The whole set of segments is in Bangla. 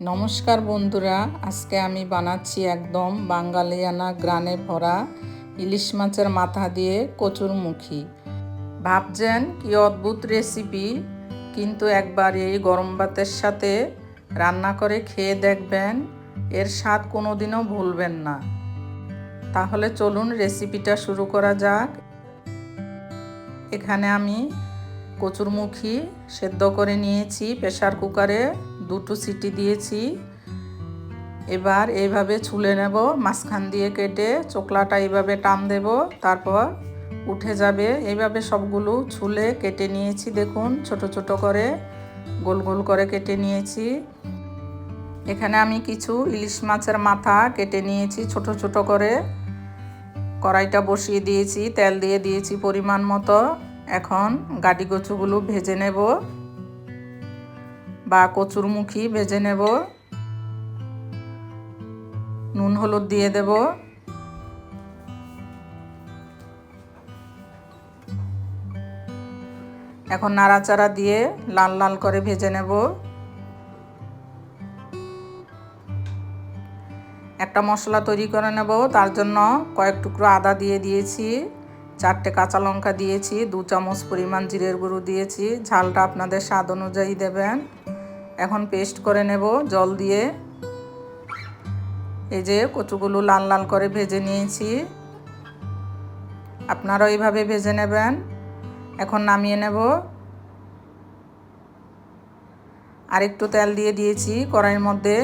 নমস্কার বন্ধুরা, আজকে আমি বানাচ্ছি একদম বাঙালিয়ানা গ্রানে ভরা ইলিশ মাছের মাথা দিয়ে কচুরমুখী ভাবছেন কি অদ্ভুত রেসিপি কিন্তু একবার এই গরম ভাতের সাথে রান্না করে খেয়ে দেখবেন, এর স্বাদ কোনো দিনও ভুলবেন না। তাহলে চলুন রেসিপিটা শুরু করা যাক। এখানে আমি কচুরমুখী সেদ্ধ করে নিয়েছি প্রেশার কুকারে। দুটো সিটি দিয়েছি। এবার এইভাবে ছুলে নেব, মাঝখান দিয়ে কেটে চোকলাটা এইভাবে টান দেব, তারপর উঠে যাবে। এইভাবে সবগুলো ছুলে কেটে নিয়েছি, দেখুন, ছোট ছোট করে, গোল গোল করে কেটে নিয়েছি। এখানে আমি কিছু ইলিশ মাছের মাথা কেটে নিয়েছি, ছোট ছোট করে। কড়াইটা বসিয়ে দিয়েছি, তেল দিয়ে দিয়েছি পরিমাণ মতো। এখন গাটি কচুগুলো ভেজে নেব। বা কচুরমুখী ভেজে নেব। নুন, হলুদ দিয়ে দেব। এখন নাড়াচাড়া দিয়ে লাল লাল করে ভেজে নেব। একটা মশলা তৈরি করে নেব। তার জন্য কয়েক টুকরো আদা দিয়ে দিয়েছি, চারটে কাঁচা লঙ্কা দিয়েছি, দু চামচ পরিমাণ জিরের গুঁড়ো দিয়েছি। ঝালটা আপনাদের স্বাদ অনুযায়ী দেবেন। এখন পেস্ট করে নেব, জল দিয়ে। এই যে কচুগুলো লাল লাল করে ভেজে নিয়েছি। আপনারাও এইভাবে ভেজে নেবেন। এখন নামিয়ে নেব। আরেকটু তেল দিয়ে দিয়েছি, কড়াইয়ের মধ্যে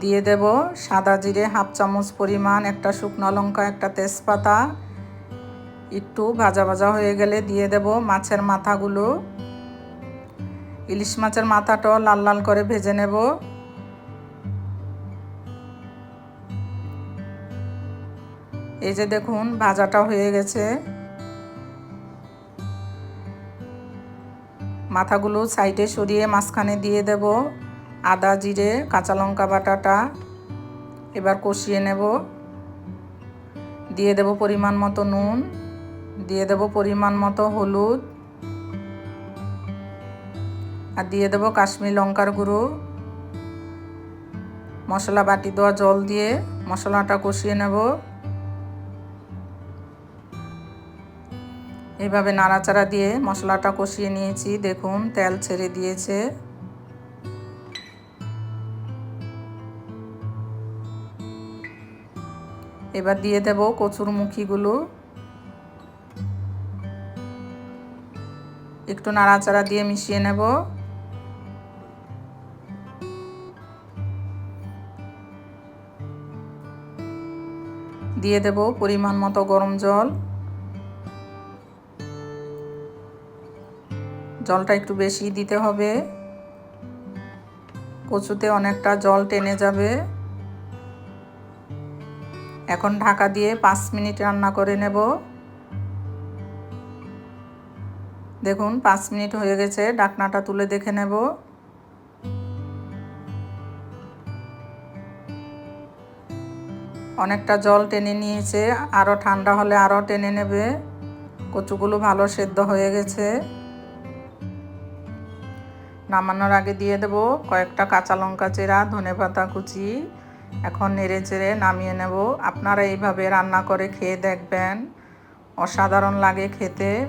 দিয়ে দেব সাদা জিরে, হাফ চামচ পরিমাণ, একটা শুকনো লঙ্কা, একটা তেজপাতা। একটু ভাজা ভাজা হয়ে গেলে দিয়ে দেব মাছের মাথাগুলো। ইলিশ মাছের মাথাটাও লাল লাল করে ভেজে নেব। এই যে দেখুন ভাজাটা হয়ে গেছে। মাথাগুলো সাইডে সরিয়ে মাঝখানে দিয়ে দেব। আদা, জিরে, কাঁচা লঙ্কা বাটাটা এবার কষিয়ে নেব। দিয়ে দেব পরিমাণ মতো নুন, দিয়ে দেব পরিমাণ মতো হলুদ। আর দিয়ে দেবো কাশ্মীর লঙ্কার গুঁড়ো। মশলা বাটি দেওয়া জল দিয়ে মশলাটা কষিয়ে নেব। এভাবে নাড়াচাড়া দিয়ে মশলাটা কষিয়ে নিয়েছি। দেখুন, তেল ছেড়ে দিয়েছে। এবার দিয়ে দেব কচুর মুখিগুলো। একটু নাড়াচাড়া দিয়ে মিশিয়ে নেব। দিয়ে দেব পরিমাণ মতো গরম জল। জলটা একটু বেশি দিতে হবে। কচুতে অনেকটা জল টেনে যাবে। এখন ঢাকা দিয়ে পাঁচ মিনিট রান্না করে নেব। দেখুন, পাঁচ মিনিট হয়ে গেছে, ডাকনাটা তুলে দেখে নেব। অনেকটা জল টেনে নিয়েছে। আরও ঠান্ডা হলে আরও টেনে নেবে। কচুগুলো ভালো সেদ্ধ হয়ে গেছে। নামানোর আগে দিয়ে দেব কয়েকটা কাঁচা লঙ্কা চেরা, ধনে পাতা কুচি। এখন নেড়ে চেড়ে নামিয়ে নেব। আপনারা এইভাবে রান্না করে খেয়ে দেখবেন। অসাধারণ লাগে খেতে।